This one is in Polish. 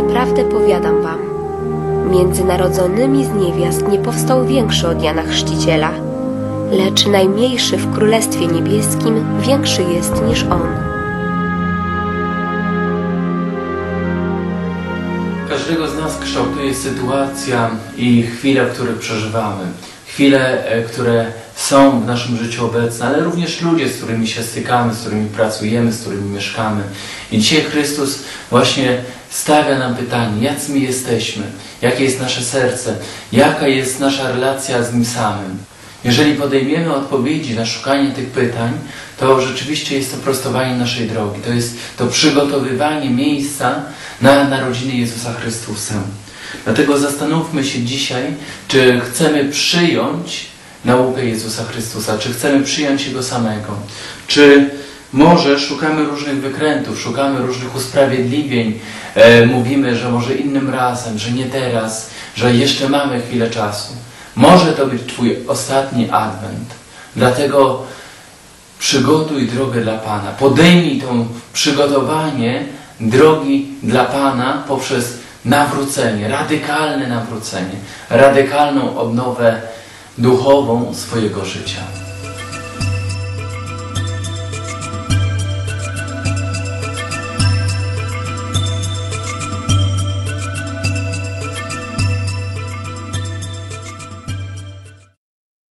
Zaprawdę powiadam wam, między narodzonymi z niewiast nie powstał większy od Jana Chrzciciela, lecz najmniejszy w Królestwie Niebieskim większy jest niż on. Każdego z nas kształtuje sytuacja i chwile, które przeżywamy. Chwile, e, które są w naszym życiu obecne, ale również ludzie, z którymi się stykamy, z którymi pracujemy, z którymi mieszkamy. I dzisiaj Chrystus właśnie stawia nam pytanie, jacy my jesteśmy, jakie jest nasze serce, jaka jest nasza relacja z Nim samym. Jeżeli podejmiemy odpowiedzi na szukanie tych pytań, to rzeczywiście jest to prostowanie naszej drogi. To jest to przygotowywanie miejsca na narodziny Jezusa Chrystusa. Dlatego zastanówmy się dzisiaj, czy chcemy przyjąć naukę Jezusa Chrystusa, czy chcemy przyjąć Jego samego, czy może szukamy różnych wykrętów, szukamy różnych usprawiedliwień, e, mówimy, że może innym razem, że nie teraz, że jeszcze mamy chwilę czasu. Może to być Twój ostatni adwent. Dlatego przygotuj drogę dla Pana. Podejmij to przygotowanie drogi dla Pana poprzez nawrócenie, radykalne nawrócenie, radykalną odnowę duchową swojego życia.